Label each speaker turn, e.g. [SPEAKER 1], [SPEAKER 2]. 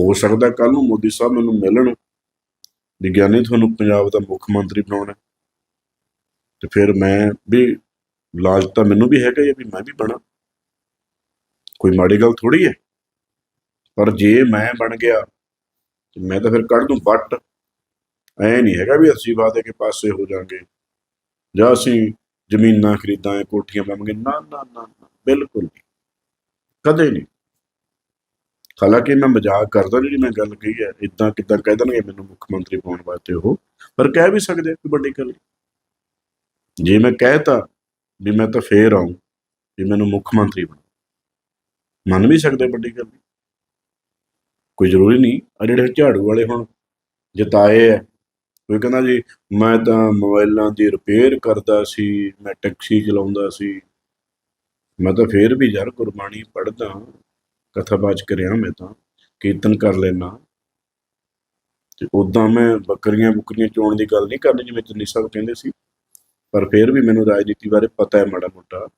[SPEAKER 1] ਹੋ ਸਕਦਾ ਕੱਲ ਨੂੰ ਮੋਦੀ ਸਾਹਿਬ ਮੈਨੂੰ ਮਿਲਣ। ਵਿਗਿਆਨੀ ਤੁਹਾਨੂੰ ਪੰਜਾਬ ਦਾ ਮੁੱਖ ਮੰਤਰੀ ਬਣਾਉਣਾ। ਤੇ ਫਿਰ ਮੈਂ ਵੀ ਲਾਲਚ ਤਾਂ ਮੈਨੂੰ ਵੀ ਹੈਗਾ ਹੀ ਵੀ ਮੈਂ ਵੀ ਬਣਾ। ਕੋਈ ਮਾੜੀ ਗੱਲ ਥੋੜੀ ਹੈ। ਪਰ ਜੇ ਮੈਂ ਬਣ ਗਿਆ ਮੈਂ ਤਾਂ ਫਿਰ ਕੱਢ ਦੂੰ ਵੱਟ। ਐ ਨਹੀਂ ਹੈਗਾ ਵੀ ਅਸੀਂ ਵਾਦੇ ਕੇ ਪਾਸੇ ਹੋ ਜਾਾਂਗੇ ਜਾਂ ਅਸੀਂ ਜ਼ਮੀਨਾਂ ਖਰੀਦਾਂ ਕੋਠੀਆਂ ਪਾਵਾਂਗੇ। ਨਾ ਨਾ ਨਾ ਨਾ, ਬਿਲਕੁਲ ਨਹੀਂ। ਕਦੇ ਨਹੀਂ। ਹਾਲਾਂਕਿ ਮੈਂ ਮਜ਼ਾਕ ਕਰਦਾ ਜਿਹੜੀ ਮੈਂ ਗੱਲ ਕਹੀ ਹੈ ਇਦਾਂ ਕਿਦਾਂ ਕਹਿ ਦੇਣਗੇ ਮੈਨੂੰ ਮੁੱਖ ਮੰਤਰੀ ਬਣਾਉਣ ਵਾਸਤੇ ਉਹ, ਪਰ ਕਹਿ ਵੀ ਸਕਦੇ ਕੋਈ ਵੱਡੀ ਗੱਲ ਜੇ ਮੈਂ ਕਹਿਤਾ ਵੀ ਮੈਂ ਤਾਂ ਫੇਰ ਆਉਂ ਵੀ ਮੈਨੂੰ ਮੁੱਖ ਮੰਤਰੀ ਬਣਾ, ਮੰਨ ਵੀ ਸਕਦੇ ਵੱਡੀ ਗੱਲ ਕੋਈ ਜ਼ਰੂਰੀ ਨਹੀਂ ਆ ਜਿਹੜੇ ਝਾੜੂ ਵਾਲੇ ਹੁਣ ਜਿਤਾਏ ਆ ਕੋਈ ਕਹਿੰਦਾ ਜੀ, ਮੈਂ ਤਾਂ ਮੋਬਾਈਲਾਂ ਦੀ ਰਿਪੇਅਰ ਕਰਦਾ ਸੀ, ਮੈਂ ਟੈਕਸੀ ਚਲਾਉਂਦਾ ਸੀ, ਮੈਂ ਤਾਂ ਫੇਰ ਵੀ ਯਾਰ ਗੁਰਬਾਣੀ ਪੜ੍ਹਦਾ ਕਥਾਵਾਚ ਕਰਿਆ ਮੈਂ ਤਾਂ, ਕੀਰਤਨ ਕਰ ਲੈਣਾ ਤੇ ਉਦਾਂ ਮੈਂ ਬੱਕਰੀਆਂ ਬੁੱਕਰੀਆਂ ਚੋਣ ਦੀ ਗੱਲ ਨਹੀਂ ਕਰਨੀ ਜਿਵੇਂ ਦਿੱਲੀ ਸਾਹਿਬ ਕਹਿੰਦੇ ਸੀ, ਪਰ ਫਿਰ ਵੀ ਮੈਨੂੰ ਰਾਜਨੀਤੀ ਬਾਰੇ ਪਤਾ ਹੈ ਮਾੜਾ ਮੋਟਾ।